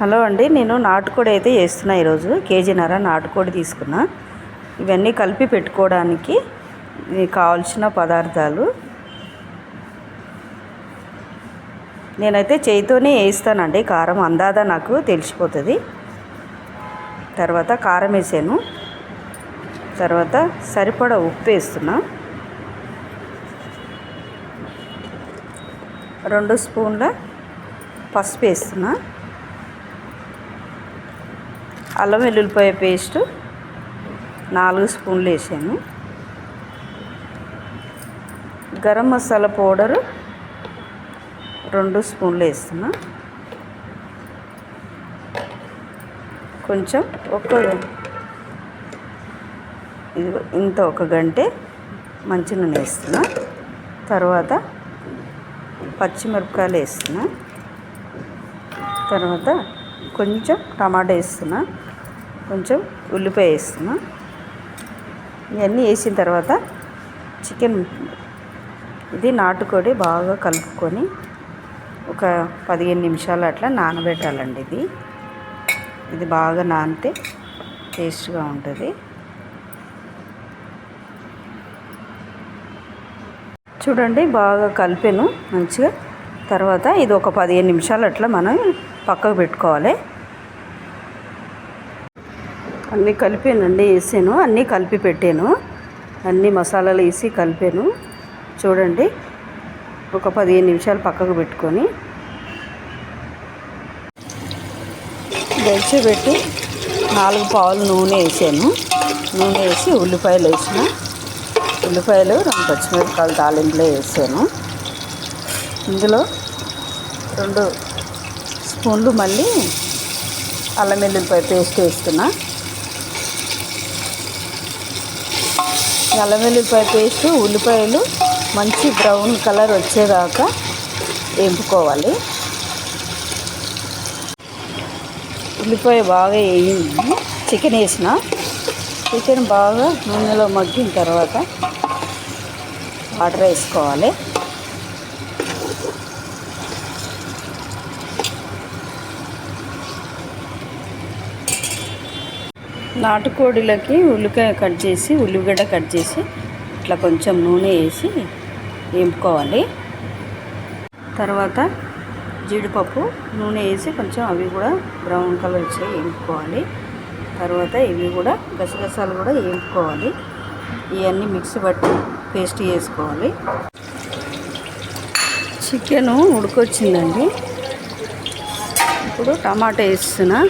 Hello అండి నేను నాటుకోడి అయితే వేస్తున్నా ఈరోజు. కేజీన్నర నాటుకోడి తీసుకున్నా. ఇవన్నీ కలిపి పెట్టుకోవడానికి మీకు కావాల్సిన పదార్థాలు. నేనైతే చేయితోనే వేస్తానండి కారం అందాదా నాకు తెలిసిపోతుంది. తర్వాత కారం వేసాను. తర్వాత సరిపడా ఉప్పు వేస్తున్నా. రెండు స్పూన్ల పసుపు వేస్తున్నా. అల్లం వెల్లుల్లిపాయ పేస్ట్ నాలుగు స్పూన్లు వేసాను. గరం మసాలా పౌడరు రెండు స్పూన్లు వేస్తున్నా. కొంచెం ఒక ఇది ఇంత ఒక గంటే మంచి నూనె వేస్తున్నా. తర్వాత పచ్చిమిరపకాయలు వేస్తున్నా. తర్వాత కొంచెం టమాటా వేస్తున్నా కొంచెం ఉల్లిపాయ వేస్తున్నా. ఇవన్నీ వేసిన తర్వాత చికెన్ ఇది నాటుకోడి బాగా కలుపుకొని ఒక పదిహేను నిమిషాలు అట్లా నానబెట్టాలండి ఇది. ఇది బాగా నానితే టేస్ట్గా ఉంటుంది. చూడండి బాగా కలిపాను మంచిగా తర్వాత ఇది ఒక పదిహేను నిమిషాలు అట్లా మనం పక్కకు పెట్టుకోవాలి. అన్నీ కలిపానండి వేసాను అన్నీ కలిపి పెట్టాను. అన్ని మసాలాలు వేసి కలిపాను. చూడండి ఒక పదిహేను నిమిషాలు పక్కకు పెట్టుకొని. గడిచి పెట్టి నాలుగు పావులు నూనె వేసాను. నూనె వేసి ఉల్లిపాయలు వేసిన. ఉల్లిపాయలు రెండు పచ్చిమిరపకాయలు తాలింపులో వేసాను. ఇందులో రెండు స్పూన్లు మళ్ళీ అల్లం వెల్లుల్లిపాయ పేస్ట్ వేస్తున్నా. అల్లం వెల్లుల్లిపాయ పేస్ట్ ఉల్లిపాయలు మంచి బ్రౌన్ కలర్ వచ్చేదాకా వేపుకోవాలి. ఉల్లిపాయ బాగా వేయింది. చికెన్ వేసిన. చికెన్ బాగా నూనెలో మగ్గిన తర్వాత వాటర్ వేసుకోవాలి. నాటుకోడిలకి ఉల్లికాయ కట్ చేసి ఉల్లిగడ్డ కట్ చేసి ఇట్లా కొంచెం నూనె వేసి వేపుకోవాలి. తర్వాత జీడిపప్పు నూనె వేసి కొంచెం అవి కూడా బ్రౌన్ కలర్ వచ్చి వేపుకోవాలి. తర్వాత ఇవి కూడా గసగసాలు కూడా వేపుకోవాలి. ఇవన్నీ మిక్స్ బట్టి పేస్ట్ చేసుకోవాలి. చికెను ఉడకొచ్చిందండి. ఇప్పుడు టమాటా వేస్తున్నా.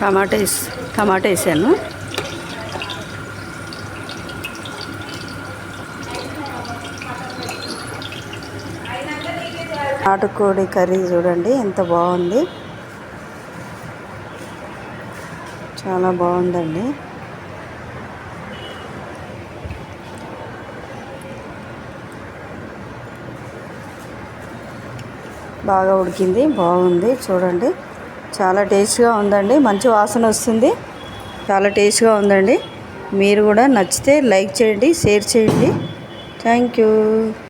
టమాటా వేసి టమాటా వేసాను. నాటుకోడి కర్రీ చూడండి ఎంత బాగుంది. చాలా బాగుందండి. బాగా ఉడికింది బాగుంది చూడండి. చాలా టేస్ట్గా ఉందండి. మంచి వాసన వస్తుంది. చాలా టేస్ట్గా ఉందండి. మీరు కూడా నచ్చితే లైక్ చేయండి షేర్ చేయండి. Thank you.